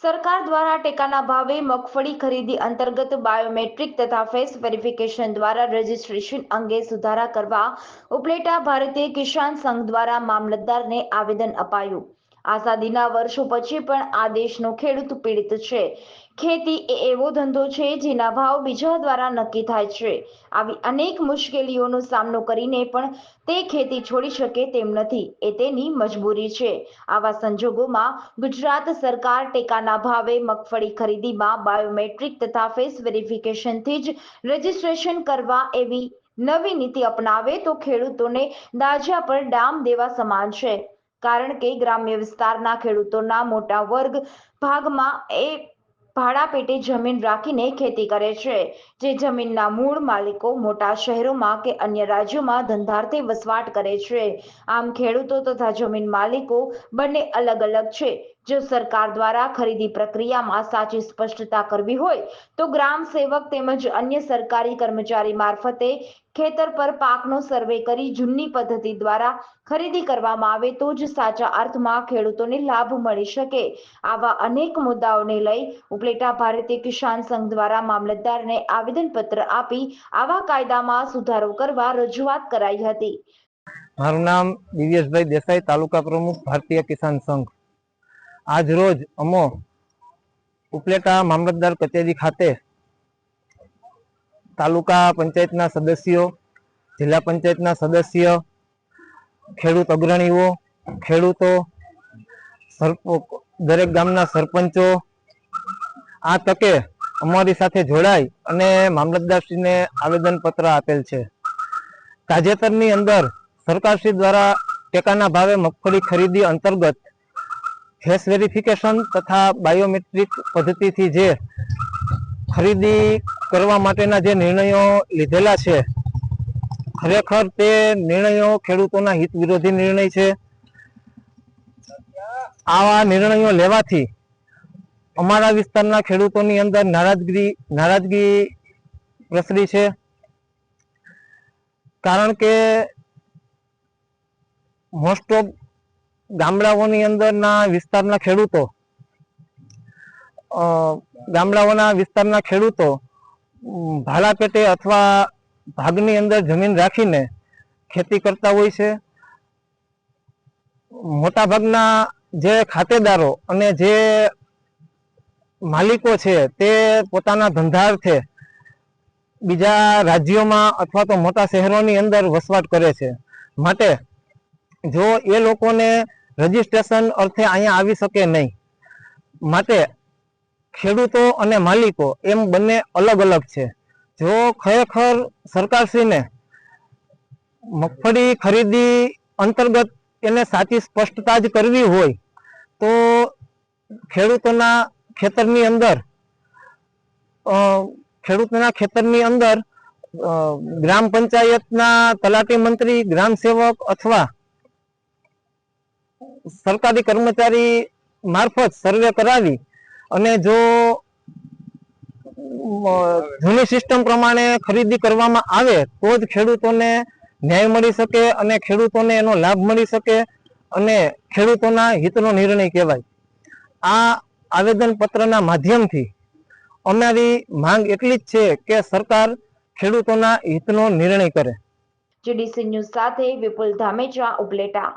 સરકાર દ્વારા ટેકાના ભાવે મગફળી ખરીદી અંતર્ગત બાયોમેટ્રિક તથા ફેસ વેરિફિકેશન દ્વારા રજીસ્ટ્રેશન અંગે સુધારા કરવા ઉપલેટા ભારતીય કિસાન સંઘ દ્વારા મામલતદારને આવેદન અપાયું. આઝાદીના વર્ષો પછી પણ આ દેશનો ખેડૂત પીડિત છે. ખેતી એ એવો ધંધો છે જેના ભાવ બીજા દ્વારા નક્કી થાય છે. આવી અનેક મુશ્કેલીઓનો સામનો કરીને પણ તે ખેતી છોડી શકે તેમ નથી, એ તેની મજબૂરી છે. આવા સંજોગોમાં ગુજરાત સરકાર ટેકાના ભાવે મગફળી ખરીદીમાં બાયોમેટ્રિક તથા ફેસ વેરિફિકેશનથી જ રજીસ્ટ્રેશન કરવા એવી નવી નીતિ અપનાવે તો ખેડૂતોને દાજા પર ડામ દેવા સમાન છે. કારણ કે ગ્રામ્ય વિસ્તારના ખેડૂતોના મોટા વર્ગ ભાગમાં એ ભાડા પેટે જમીન રાખીને ખેતી કરે છે. જે જમીનના મૂળ માલિકો મોટા શહેરોમાં કે અન્ય રાજ્યોમાં ધંધાર્થે વસવાટ કરે છે. આમ ખેડૂતો તથા જમીન માલિકો બંને અલગ અલગ છે. જો સરકાર દ્વારા ખરીદી પ્રક્રિયામાં સાચી સ્પષ્ટતા કરવી હોય, તો ગ્રામ સેવક તેમજ અન્ય સરકારી કર્મચારી મારફતે ખેતર પર પાકનો સર્વે કરી જૂની પદ્ધતિ દ્વારા ખરીદી કરવામાં આવે તો જ સાચા અર્થમાં ખેડૂતોને લાભ મળી શકે. આવા અનેક મુદ્દાઓને લઈ ઉપલેટા ભારતીય કિસાન સંઘ દ્વારા મામલતદારને આવેદનપત્ર આપી આવા કાયદામાં સુધારો કરવા રજૂઆત કરાઈ હતી. મારું નામ દિવ્યેશભાઈ દેસાઈ, તાલુકા પ્રમુખ, ભારતીય કિસાન સંઘ. આજ રોજ અમો ઉપલેટા મામલતદાર કચેરી ખાતે તાલુકા પંચાયતના સદસ્યો, જિલ્લા પંચાયતના સદસ્ય, ખેડૂત અગ્રણીઓ, ખેડૂતો દરેક ગામના સરપંચો આ તકે અમારી સાથે જોડાઈ અને મામલતદારશ્રીને આવેદનપત્ર આપેલ છે. તાજેતરની અંદર સરકારશ્રી દ્વારા ટેકાના ભાવે મગફળી ખરીદી અંતર્ગત ફેસ વેરિફિકેશન તથા બાયોમેટ્રિક પદ્ધતિથી જે ખરીદી કરવા માટેના જે નિર્ણયો લીધેલા છે, ખરેખર તે નિર્ણયો ખેડૂતોના હિત વિરોધી નિર્ણય છે. આવા નિર્ણયો લેવાથી અમારા વિસ્તારના ખેડૂતોની અંદર નારાજગી નારાજગી પ્રસરી છે. કારણ કે મોસ્ટ ઓફ ગામડાઓની અંદરના વિસ્તારના ખેડૂતો ગામડાઓના વિસ્તારના ખેડૂતો ભાડા પેટે અથવા ભાગની અંદર જમીન રાખીને ખેતી કરતા હોય છે. મોટાભાગના જે ખાતેદારો અને જે માલિકો છે તે પોતાના ધંધાર્થે બીજા રાજ્યોમાં અથવા તો મોટા શહેરોની અંદર વસવાટ કરે છે. માટે જો એ લોકોને રજીસ્ટ્રેશન અર્થે અહીંયા આવી શકે નહીં. માટે ખેડૂતો અને માલિકો એમ બંને અલગ અલગ છે. જો ખરેખર સરકારશ્રીને મગફળી ખરીદી અંતર્ગત એને સાચી સ્પષ્ટતા જ કરવી હોય, તો ખેડૂતોના ખેતરની અંદર ખેડૂતોના ખેતરની અંદર ગ્રામ પંચાયતના તલાટી મંત્રી, ગ્રામ સેવક અથવા સરકારી કર્મચારી મારફત સર્વે કરાવી અને જો જૂની સિસ્ટમ પ્રમાણે ખરીદી કરવામાં આવે, તો જ ખેડૂતોને ન્યાય મળી શકે અને ખેડૂતોને એનો લાભ મળી શકે અને ખેડૂતોના હિતનો નિર્ણય કહેવાય. આ આવેદન પત્રના માધ્યમથી અમારી માંગ એટલી જ છે કે સરકાર ખેડૂતોના હિતનો નિર્ણય કરે. જીડીસી ન્યૂઝ સાથે વિપુલ ધામેચા, ઉપલેટા.